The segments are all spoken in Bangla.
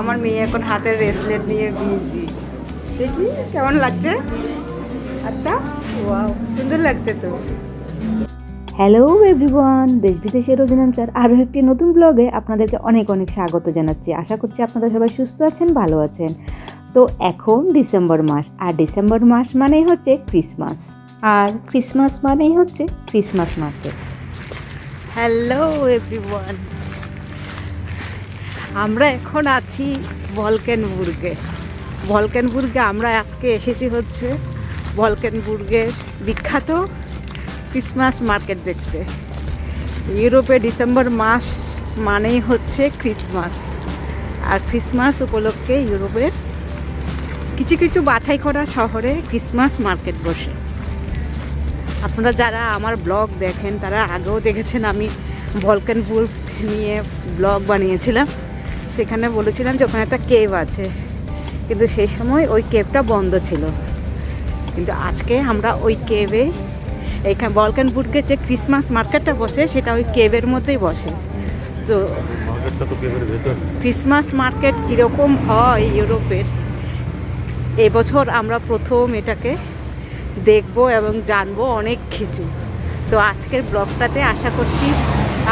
আমার মেয়ে এখন হাতের রেসলেট নিয়ে বিজি দেখি কেমন লাগছে? আচ্ছা ওয়াও সুন্দর লাগছে তো। হ্যালো এভরিওয়ান দেশ বিদেশের রোজনামচার আরও একটি নতুন ব্লগে আপনাদেরকে অনেক অনেক স্বাগত জানাচ্ছি। আশা করছি আপনারা সবাই সুস্থ আছেন ভালো আছেন। তো এখন ডিসেম্বর মাস আর ডিসেম্বর মাস মানেই হচ্ছে ক্রিসমাস। আর ক্রিসমাস মানেই হচ্ছে ক্রিসমাস মার্কেট। হ্যালো এভরিওয়ান আমরা এখন আছি ভলকেনবুর্গে ভলকেনবুর্গে আমরা আজকে এসেছি হচ্ছে ভলকেনবুর্গের বিখ্যাত ক্রিসমাস মার্কেট দেখতে। ইউরোপে ডিসেম্বর মাস মানেই হচ্ছে ক্রিসমাস। আর ক্রিসমাস উপলক্ষে ইউরোপের কিছু কিছু বাছাই করা শহরে ক্রিসমাস মার্কেট বসে। আপনারা যারা আমার ব্লগ দেখেন, তারা আগেও দেখেছেন আমি ভলকানপুর নিয়ে ব্লগ বানিয়েছিলাম। সেখানে বলেছিলাম যে ওখানে একটা কেভ আছে। কিন্তু সেই সময় ওই কেভটা বন্ধ ছিল। কিন্তু আজকে আমরা ওই কেভে এইখানে বলকান বুটকে যে ক্রিসমাস মার্কেটটা বসে সেটা ওই কেভের মধ্যেই বসে। তো ক্রিসমাস মার্কেট কীরকম হয় ইউরোপের এবছর আমরা প্রথম এটাকে দেখব এবং জানব অনেক কিছু। তো আজকের ব্লগটাতে আশা করছি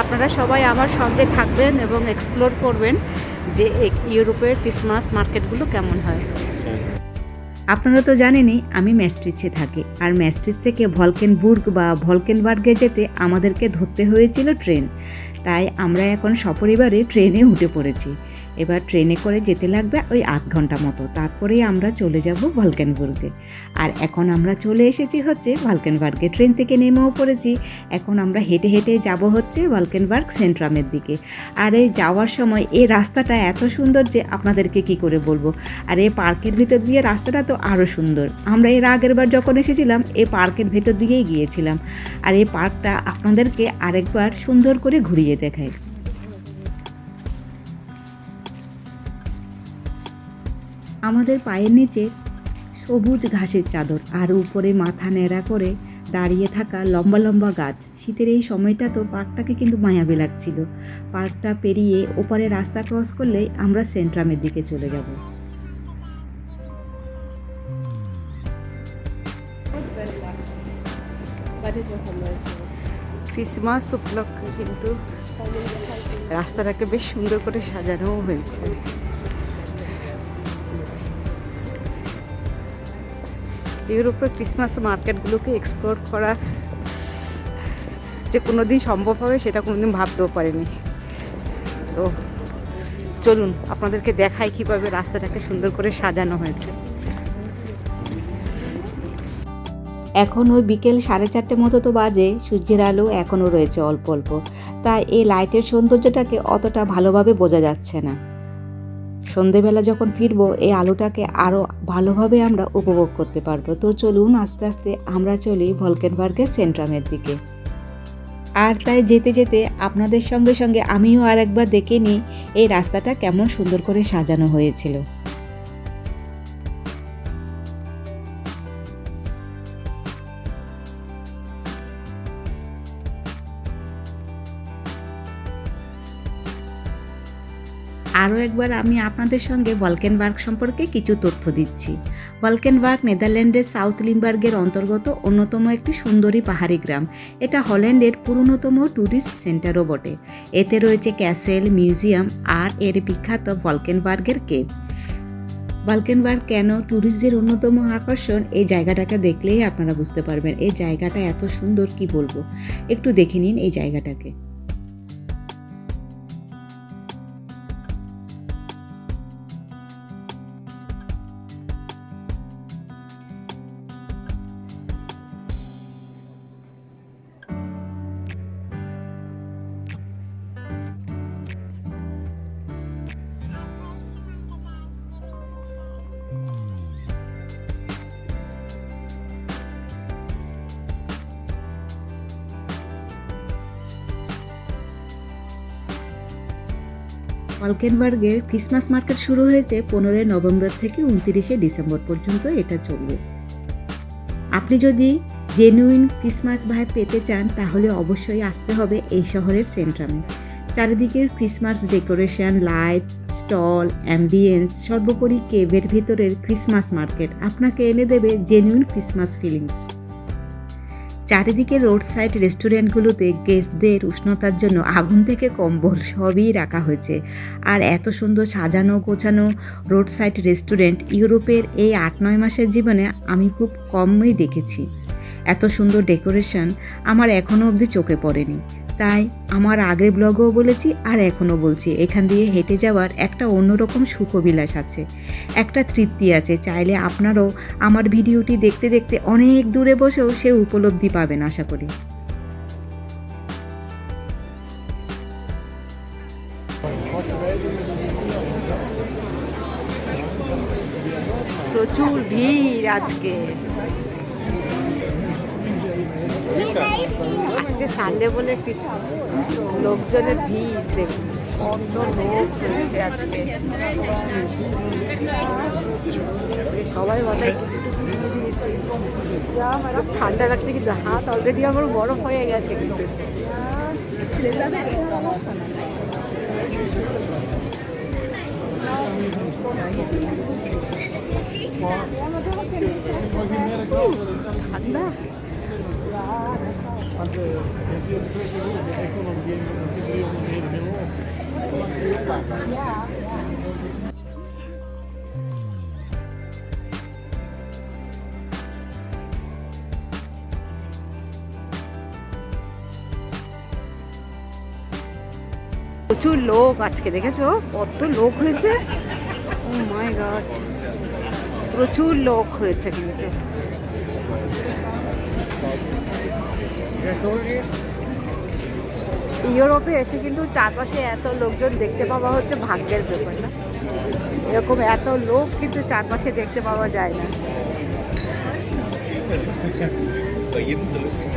আপনারা সবাই আমার সঙ্গে থাকবেন এবং এক্সপ্লোর করবেন। যে ইউরোপের ক্রিসমাস মার্কেটগুলো কেমন হয়। আপনারা তো জানেনই, আমি ম্যাস্ট্রিচে থাকি। আর ম্যাস্ট্রিচ থেকে ভলকেনবুর্গ বা ভলকেনবার্গে যেতে আমাদেরকে ধরতে হয়েছিল ট্রেন। তাই আমরা এখন সপরিবারে ট্রেনে উঠে পড়েছি। এবার ট্রেনে করে যেতে লাগবে ওই আধ ঘণ্টা মতো। তারপরেই আমরা চলে যাব ভলকেনবুর্গে। আর এখন আমরা চলে এসেছি হচ্ছে ভলকেনবার্গে। ট্রেন থেকে নেমেও পড়েছি। এখন আমরা হেঁটে হেঁটে যাব হচ্ছে ভলকেনবার্গ সেন্ট্রামের দিকে। আর এই যাওয়ার সময় এই রাস্তাটা এত সুন্দর যে আপনাদেরকে কি করে বলব? আর এই পার্কের ভিতর দিয়ে রাস্তাটা তো আরও সুন্দর। আমরা এর আগের বার যখন এসেছিলাম, এই পার্কের ভেতর দিয়েই গিয়েছিলাম। আর এই পার্কটা আপনাদেরকে আরেকবার সুন্দর করে ঘুরিয়ে দেখাই আমাদের পায়ের নিচে সবুজ ঘাসের চাদর আর উপরে মাথা ন্যাড়া করে দাঁড়িয়ে থাকা লম্বা লম্বা গাছ। শীতের এই সময়টা তো পার্কটাকে কিন্তু মায়াবী লাগছিল। পার্কটা পেরিয়ে ওপারে রাস্তা ক্রস করলেই আমরা সেন্ট্রামের দিকে চলে যাব। ক্রিসমাস উপলক্ষে কিন্তু রাস্তাটাকে বেশ সুন্দর করে সাজানোও হয়েছে। ইউরোপের ক্রিসমাস মার্কেটগুলোকে এক্সপ্লোর করা যে কোনো দিন সম্ভব হবে সেটা কোনো দিন ভাবতেও পারিনি। তো চলুন, আপনাদেরকে দেখাই কীভাবে রাস্তাটাকে সুন্দর করে সাজানো হয়েছে। এখন ওই বিকেল সাড়ে চারটে মতো তো বাজে, সূর্যের আলো এখনও রয়েছে অল্প অল্প। তাই এই লাইটের সৌন্দর্যটাকে অতটা ভালোভাবে বোঝা যাচ্ছে না। সন্ধেবেলা যখন ফিরবো, এই আলোটাকে আরও ভালোভাবে আমরা উপভোগ করতে পারব। তো চলুন আস্তে আস্তে আমরা চলি ভলকেনবার্গের সেন্ট্রামের দিকে। আর তাই যেতে যেতে আপনাদের সঙ্গে সঙ্গে আমিও আরেকবার দেখে নিই এই রাস্তাটা কেমন সুন্দর করে সাজানো হয়েছিল। আরও একবার আমি আপনাদের সঙ্গে ভলকেনবার্গ সম্পর্কে কিছু তথ্য দিচ্ছি। ভলকেনবার্গ নেদারল্যান্ডের সাউথ লিমবার্গের অন্তর্গত অন্যতম একটি সুন্দরী পাহাড়ি গ্রাম। এটা হল্যান্ডের পুরনোতম ট্যুরিস্ট সেন্টারও বটে। এতে রয়েছে ক্যাসেল, মিউজিয়াম আর এর বিখ্যাত ভলকেনবার্গের কেভ। ভলকেনবার্গ কেন ট্যুরিস্টদের অন্যতম আকর্ষণ? এই জায়গাটাকে দেখলেই আপনারা বুঝতে পারবেন। এই জায়গাটা এত সুন্দর, কি বলব? একটু দেখে নিন এই জায়গাটাকে। মালকেনবার্গের ক্রিসমাস মার্কেট শুরু হয়েছে পনেরোই নভেম্বর থেকে উনতিরিশে ডিসেম্বর পর্যন্ত এটা চলবে। আপনি যদি জেনুইন ক্রিসমাস ভাইব পেতে চান, তাহলে অবশ্যই আসতে হবে এই শহরের সেন্ট্রামে। চারিদিকের Christmas decoration, light, stall, ambience, সর্বোপরি কেভের ভিতরের ক্রিসমাস মার্কেট আপনাকে এনে দেবে জেনুইন ক্রিসমাস ফিলিংস। চারিদিকে রোড সাইড রেস্টুরেন্টগুলোতে গেস্টদের উষ্ণতার জন্য আগুন থেকে কম্বল সবই রাখা হয়েছে। আর এত সুন্দর সাজানো গোছানো রোড সাইড রেস্টুরেন্ট ইউরোপের এই আট নয় মাসের জীবনে আমি খুব কমই দেখেছি। এত সুন্দর ডেকোরেশন আমার এখনও অবধি চোখে পড়েনি। তাই আমার আগের ব্লগেও বলেছি আর এখনও বলছি। এখান দিয়ে হেঁটে যাওয়ার একটা অন্যরকম সুখবিলাস আছে। একটা তৃপ্তি আছে, চাইলে আপনারাও আমার ভিডিওটি দেখতে দেখতে অনেক দূরে বসেও সে উপলব্ধি পাবেন, আশা করি। প্রচুর ভিড় আজকে। আজকে সানডে বলে লোকজনের ভিড় সবাই বলে ঠান্ডা লাগছে কিন্তু হাত অলরেডি আমার বরফ হয়ে গেছে কিন্তু। প্রচুর লোক আজকে দেখেছ? কত লোক হয়েছে? ও মাই গড প্রচুর লোক হয়েছে কিন্তু। ইউরোপে এসে কিন্তু চারপাশে এত লোকজন দেখতে পাওয়া হচ্ছে ভাগ্যের ব্যাপার না। এরকম এত লোক কিন্তু চারপাশে দেখতে পাওয়া যায় না।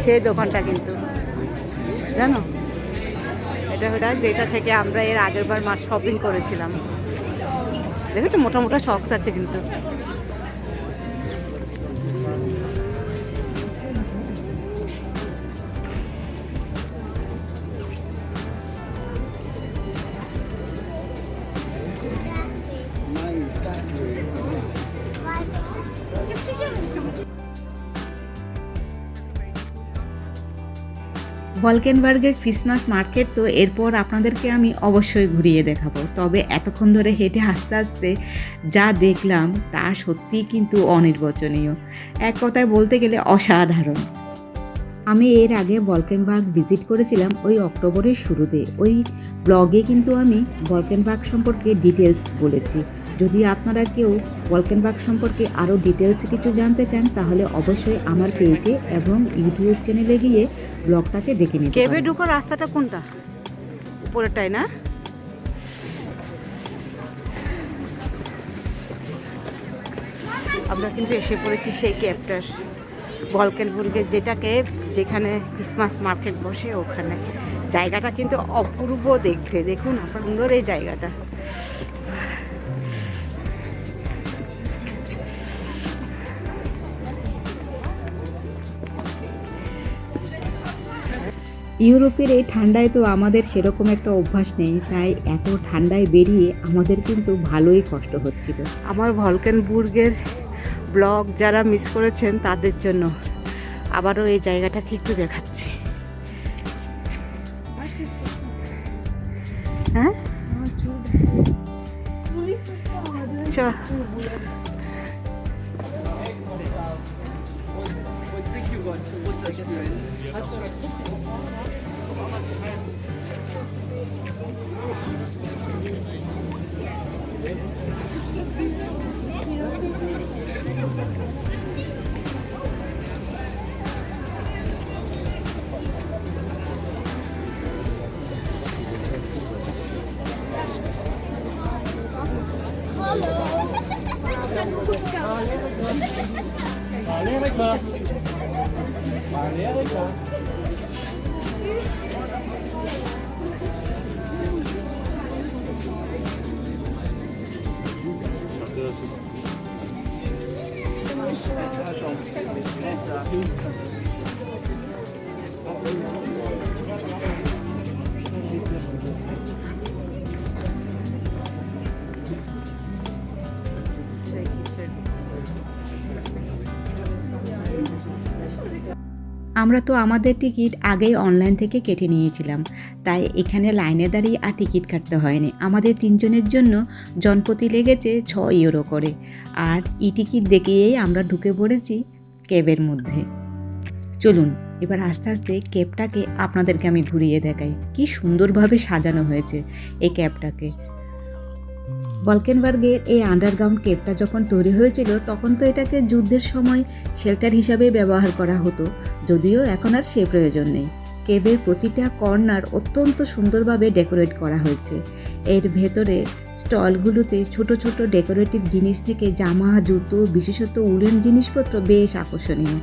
সেই দোকানটা কিন্তু। জানো? এটা হচ্ছে যেটা থেকে আমরা এর আগের বার মাস শপিং করেছিলাম। দেখেছ? মোটা মোটা শক্স আছে কিন্তু। ভলকেনবার্গের ক্রিসমাস মার্কেট, তো এরপর আপনাদেরকে আমি অবশ্যই ঘুরিয়ে দেখাবো। তবে এতক্ষণ ধরে হেঁটে আস্তে আস্তে যা দেখলাম, তা সত্যিই কিন্তু অনির্বচনীয়। এক কথায় বলতে গেলে অসাধারণ। আমি এর আগে বলকেনবার্গ ভিজিট করেছিলাম ওই অক্টোবরের শুরুতে। ওই ব্লগে কিন্তু আমি বলকেন বলকেনবার্গ সম্পর্কে ডিটেলস বলেছি। যদি আপনারা কেউ বলকেন বলকেনবার্গ সম্পর্কে আরও ডিটেলস কিছু জানতে চান তাহলে অবশ্যই আমার পেজে এবং ইউটিউব চ্যানেলে গিয়ে ব্লগটাকে দেখে নিতে কেবে। ঢুকো রাস্তাটা কোনটা? উপরেরটাই না? আমরা কিন্তু এসে পড়েছি সেই ক্যাবটার বলকেনবুর্গের যেটা ক্যাব যেখানে ক্রিসমাস মার্কেট বসে ওখানে। জায়গাটা কিন্তু অপূর্ব দেখতে। দেখুন সুন্দর এই জায়গাটা। ইউরোপের এই ঠান্ডায় তো আমাদের সেরকম একটা অভ্যাস নেই তাই এত ঠান্ডায় বেরিয়ে আমাদের কিন্তু ভালোই কষ্ট হচ্ছিল। আমার ভলকেনবুর্গের ব্লগ যারা মিস করেছেন তাদের জন্য আবারও এই জায়গাটাকে একটু দেখাচ্ছি। হ্যাঁ? চ। আমরা তো আমাদের টিকিট আগেই অনলাইন থেকে কেটে নিয়েছিলাম। তাই এখানে লাইনে দাঁড়িয়ে আর টিকিট কাটতে হয়নি। আমাদের তিনজনের জন্য জনপ্রতি লেগেছে ছ ইউরো করে। আর ই টিকিট দেখিয়েই আমরা ঢুকে পড়েছি ক্যাবের মধ্যে। চলুন, এবার আস্তে আস্তে ক্যাবটাকে আপনাদেরকে আমি ঘুরিয়ে দেখাই। কি সুন্দরভাবে সাজানো হয়েছে এই ক্যাবটাকে বলকেনবার্গের এই আন্ডারগ্রাউন্ড কেভটা যখন তৈরি হয়েছিল, তখন তো এটাকে যুদ্ধের সময় শেল্টার হিসাবে ব্যবহার করা হতো। যদিও এখন আর সে প্রয়োজন নেই। কেভের প্রতিটা কর্নার অত্যন্ত সুন্দরভাবে ডেকোরেট করা হয়েছে। এর ভেতরে স্টলগুলোতে ছোট ছোট ডেকোরেটিভ জিনিস থেকে জামা, জুতো, বিশেষত উলেন জিনিসপত্র বেশ আকর্ষণীয়।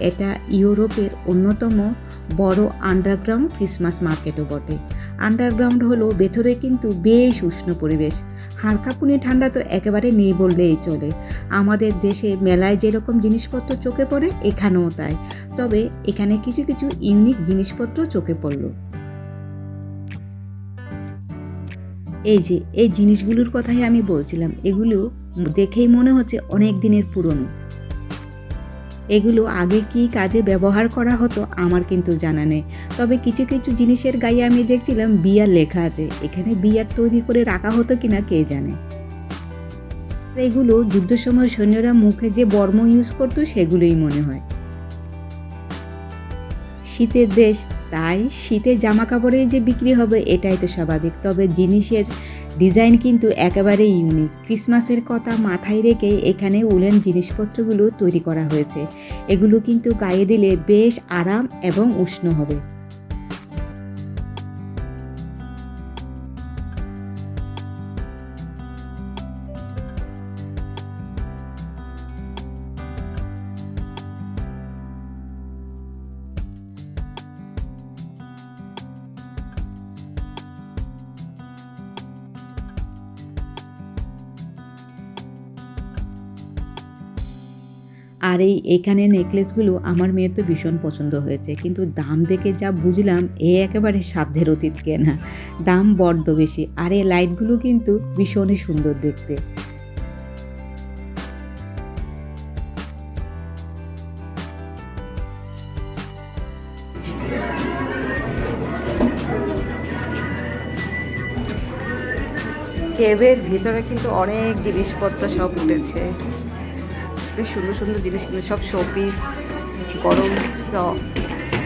এটা ইউরোপের অন্যতম বড় আন্ডারগ্রাউন্ড ক্রিসমাস মার্কেটও বটে। আন্ডারগ্রাউন্ড হলো ভেতরে কিন্তু বেশ উষ্ণ পরিবেশ। হাড়কাপুনি ঠান্ডা তো একেবারে নেই বললেই চলে। আমাদের দেশে মেলায় যেরকম জিনিসপত্র চোখে পড়ে, এখানেও তাই। তবে এখানে কিছু কিছু ইউনিক জিনিসপত্র চোখে পড়ল। এই যে, এই জিনিসগুলোর কথাই আমি বলছিলাম। এগুলো দেখেই মনে হচ্ছে অনেক দিনের পুরনো। এগুলো আগে কি কাজে ব্যবহার করা হতো আমার কিন্তু জানা নেই। তবে কিছু কিছু জিনিসের গায়ে আমি দেখছিলাম বিয়ার লেখা আছে। এখানে বিয়ার তৈরি করে রাখা হতো কিনা কে জানে। এগুলো যুদ্ধের সময় সৈন্যরা মুখে যে বর্ম ইউজ করতো সেগুলোই মনে হয়। শীতের দেশ, তাই শীতের জামা কাপড়েই যে বিক্রি হবে, এটাই তো স্বাভাবিক। তবে জিনিসের ডিজাইন কিন্তু একেবারে ইউনিক। ক্রিসমাসের কথা মাথায় রেখে এখানে উলেন জিনিসপত্রগুলো তৈরি করা হয়েছে। এগুলো কিন্তু গায়ে দিলে বেশ আরাম এবং উষ্ণ হবে। আর এই এখানে নেকলেসগুলো আমার মেয়ের তো ভীষণ পছন্দ হয়েছে। কিন্তু দাম দেখে যা বুঝলাম, এ একেবারে সাধ্যের অতীত কেনা। দাম বড্ড বেশি, আর এই লাইটগুলো কিন্তু ভীষণই সুন্দর দেখতে। কেবের ভিতরে কিন্তু অনেক জিনিসপত্র সব উঠেছে। বেশ সুন্দর সুন্দর জিনিস জিনিসগুলো, সব শোপিস গরম সব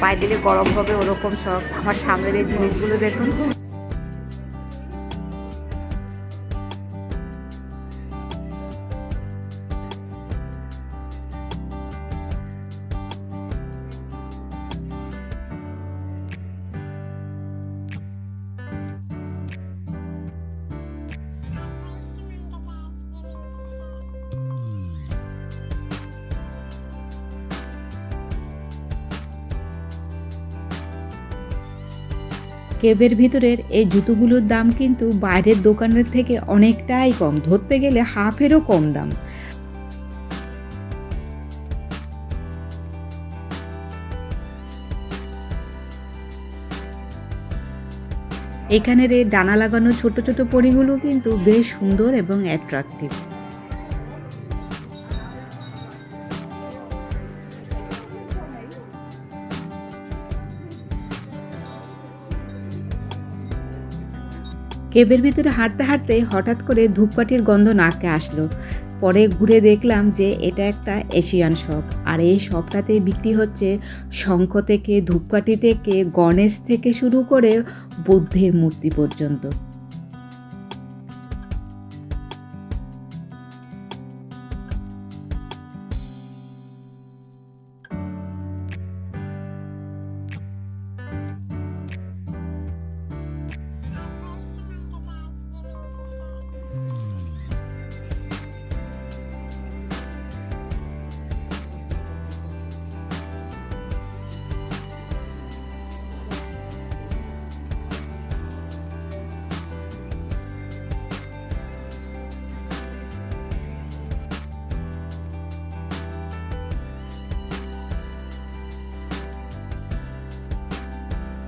পায়ে দিলে গরম হবে ওরকম সব। আমার সামনের জিনিসগুলো দেখুন। কেবের ভিতরের এই জুতোগুলোর দাম কিন্তু বাইরের দোকানের থেকে অনেকটাই কম, ধরতে গেলে হাফেরও কম দাম। এখানের এই ডানা লাগানো ছোট ছোট পরিগুলো কিন্তু বেশ সুন্দর এবং অ্যাট্রাকটিভ কেবের ভিতরে হাঁটতে হাঁটতে হঠাৎ করে ধূপকাঠির গন্ধ নাকে আসলো। পরে ঘুরে দেখলাম যে এটা একটা এশিয়ান শপ। আর এই শপটাতে বিক্রি হচ্ছে শঙ্খ থেকে, ধূপকাঠি থেকে, গণেশ থেকে শুরু করে বুদ্ধের মূর্তি পর্যন্ত।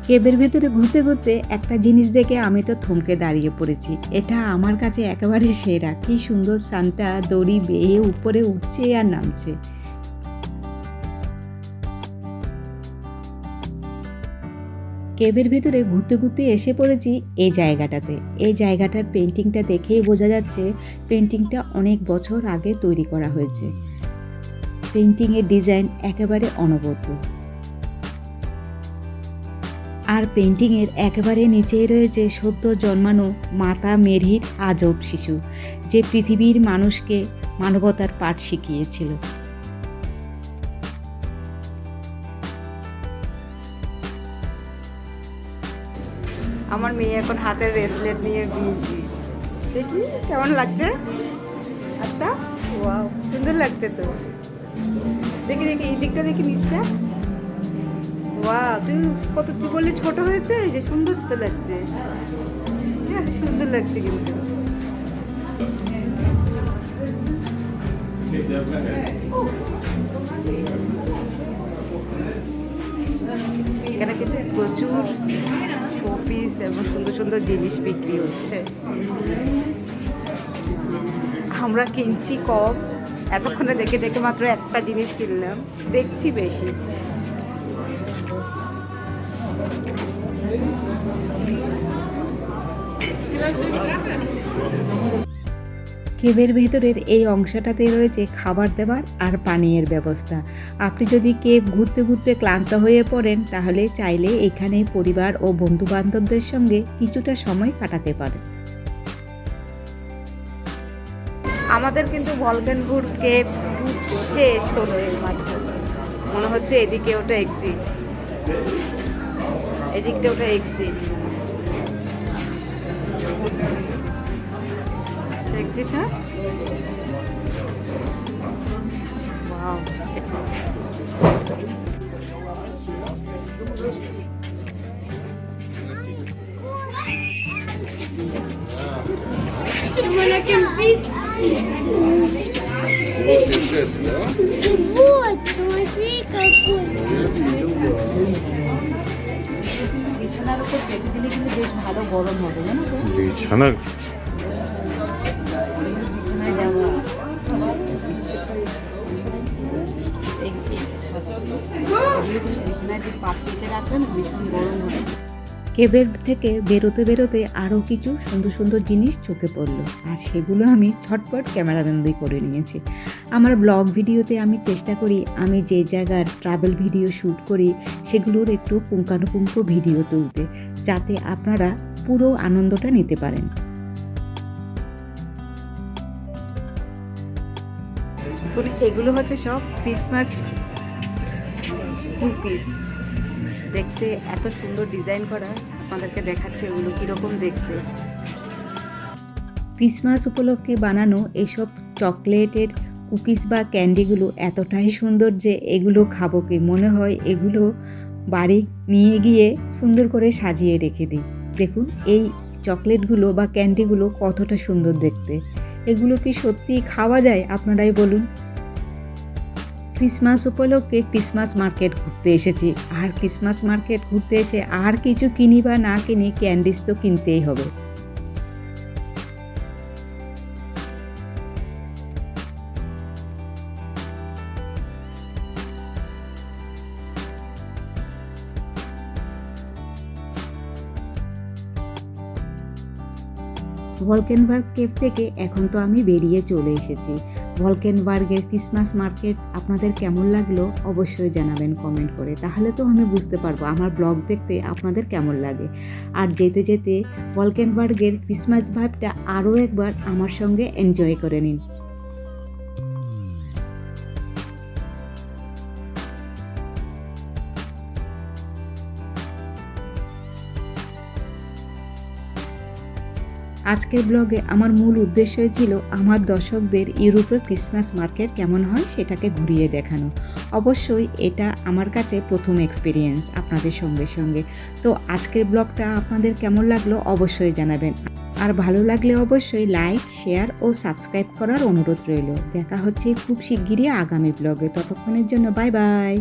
কেবের ভেতরে ঘুরতে ঘুরতে একটা জিনিস দেখে আমি তো থমকে দাঁড়িয়ে পড়েছি। এটা আমার কাছে একেবারে সেরা। কি সুন্দর সানটা, দড়ি বেয়ে উপরে উঠছে আর নামছে। কেবের ভেতরে ঘুরতে ঘুরতে এসে পড়েছি এই জায়গাটাতে। এই জায়গাটার পেন্টিংটা দেখেই বোঝা যাচ্ছে পেন্টিংটা অনেক বছর আগে তৈরি করা হয়েছে। পেন্টিংয়ের ডিজাইন একেবারে অনবদ্য। আর পেন্টিংয়ের একেবারে নিচেই রয়েছে সদ্য জন্মানো মাতা মেরির আজব শিশু, যে পৃথিবীর মানুষকে মানবতার পাঠ শিখিয়েছিল। আমার মেয়ে এখন হাতের রেসলেট নিয়ে বিজি দেখি কেমন লাগছে? আচ্ছা সুন্দর লাগছে তো। দেখি দেখি, এই দিকটা দেখি নিচটা। ওয়া তুই কত তুই বললি ছোট হয়েছে? যে সুন্দর তো লাগছে। হ্যাঁ সুন্দর লাগছে কিন্তু। এখানে কিন্তু প্রচুর শোপিস এবং সুন্দর সুন্দর জিনিস বিক্রি হচ্ছে। আমরা কিনছি কম। এতক্ষণে দেখে দেখে মাত্র একটা জিনিস কিনলাম। দেখছি বেশি। কেবের ভেতরের এই অংশটাতে রয়েছে খাবার দেবার আর পানীয়ের ব্যবস্থা। আপনি যদি কেব ঘুরতে ঘুরতে ক্লান্ত হয়ে পড়েন, তাহলে চাইলে এখানে পরিবার ও বন্ধু বান্ধবদের সঙ্গে কিছুটা সময় কাটাতে পারেন। আমাদের কিন্তু ভলগেনপুর কেপ শেষ হলো মনে হচ্ছে এদিকে ওটা এক্সিট এদিকটা ওটা এক্সিট এক্সিট হ্যাঁ Wow. Вот, смотри, какой. বিছানার উপর পেতে দিলে কিন্তু বেশ ভালো গরম হবে জানো তো বিছানা কিন্তু বিছানায় যে পাত পেতে রাখবে ভীষণ গরম হবে। কেবের থেকে বেরোতে বেরোতে আরও কিছু সুন্দর সুন্দর জিনিস চোখে পড়ল। আর সেগুলো আমি ছটপট ক্যামেরাবন্দি করে নিয়েছি। আমার ব্লগ ভিডিওতে আমি চেষ্টা করি আমি যে জায়গার ট্রাভেল ভিডিও শ্যুট করি সেগুলোর একটু পুঙ্খানুপুঙ্খ ভিডিও তুলতে যাতে আপনারা পুরো আনন্দটা নিতে পারেন। এগুলো হচ্ছে সব ক্রিসমাস কুকিস দেখতে এত সুন্দর ডিজাইন করা, আপনাদেরকে দেখাচ্ছে এগুলো কীরকম দেখতে। ক্রিসমাস উপলক্ষে বানানো এইসব চকলেটের কুকিজ বা ক্যান্ডিগুলো এতটাই সুন্দর যে এগুলো খাব কি? মনে হয় এগুলো বাড়ি নিয়ে গিয়ে সুন্দর করে সাজিয়ে রেখে দিই। দেখুন, এই চকলেটগুলো বা ক্যান্ডিগুলো কতটা সুন্দর দেখতে। এগুলো কি সত্যি খাওয়া যায়? আপনারাই বলুন। ক্রিসমাস উপলক্ষে ক্রিসমাস মার্কেট ঘুরতে এসেছি। আর ক্রিসমাস মার্কেট ঘুরতে এসে আর কিছু কিনি বা না কিনি ক্যান্ডিস তো কিনতেই হবে। ভলকেনবার্গ কেভ থেকে এখন তো আমি বেরিয়ে চলে এসেছি। ভলকেনবার্গের ক্রিসমাস মার্কেট আপনাদের কেমন লাগল অবশ্যই জানাবেন কমেন্ট করে। তাহলে তো আমি বুঝতে পারব আমার ব্লগ দেখতে আপনাদের কেমন লাগে। আর যেতে যেতে ভলকেনবার্গের ক্রিসমাস ভাইবটা আরও একবার আমার সঙ্গে এনজয় করে নিন। আজকের ব্লগে আমার মূল উদ্দেশ্যই ছিল আমার দর্শকদের ইউরোপের ক্রিসমাস মার্কেট কেমন হয় সেটাকে ঘুরিয়ে দেখানো। অবশ্যই এটা আমার কাছে প্রথম এক্সপিরিয়েন্স আপনাদের সঙ্গে সঙ্গে। তো আজকের ব্লগটা আপনাদের কেমন লাগল অবশ্যই জানাবেন। আর ভালো লাগলে অবশ্যই লাইক শেয়ার ও সাবস্ক্রাইব করার অনুরোধ রইল। দেখা হচ্ছে খুব শিগগিরই আগামী ব্লগে। ততক্ষণের জন্য বাই বাই